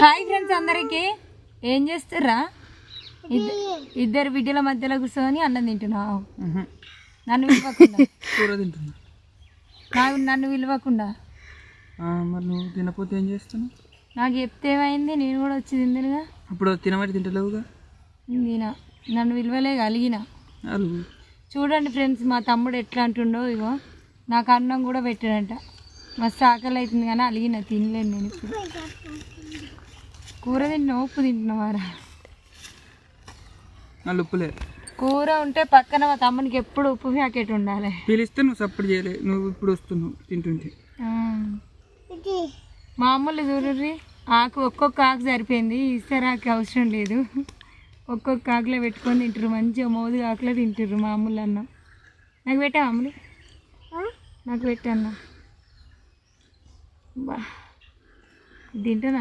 Hi friends అందరికి. ఏం చేస్తుర్రా? ఇద్ద- ఇద్దరు బిడ్డల మధ్యలో కూర్చొని అన్నం తింటున్నావు. నన్ను విలువకుండా. కూర తింటున్నా. నాకు నన్ను విలువకుండా. మరి నువ్వు తినపోతే ఏం చేస్తున్నావు? నాకు చెప్తే ఏమైంది? నేను కూడా వచ్చి తిందిగా అప్పుడు తినమని తింటలేవుగా? తిన. నన్ను విలువలే కలిగిన. చూడండి ఫ్రెండ్స్ మా తమ్ముడు ఎట్లా అంటుండో ఇగో. నాకు అన్నం కూడా పెట్టాడంట. మస్తు ఆకలి అవుతుంది కానీ అలిగిన తినలేను నేను ఇప్పుడు. కూర తింటున్నా ఉప్పు తింటున్నావారా? వాళ్ళు ఉప్పులే కూర ఉంటే పక్కన మా తమ్మునికి ఎప్పుడు ఉప్పు ప్యాకెట్ ఉండాలి. పిలిస్తే నువ్వు సపోర్ట్ చేయలే నువ్వు ఇప్పుడు వస్తున్నావు తింటుంటే. మామూలు చూడుర్రి ఆకు ఒక్కొక్క ఆకు సరిపోయింది ఇస్తరాకు అవసరం లేదు. ఒక్కొక్క ఆకులో పెట్టుకొని తింటారు మంచిగా మోదు ఆకులో తింటారు మామూలు అన్నం. నాకు పెట్టా మామూలు నాకు పెట్టా అన్నం. బా. తింటున్నా.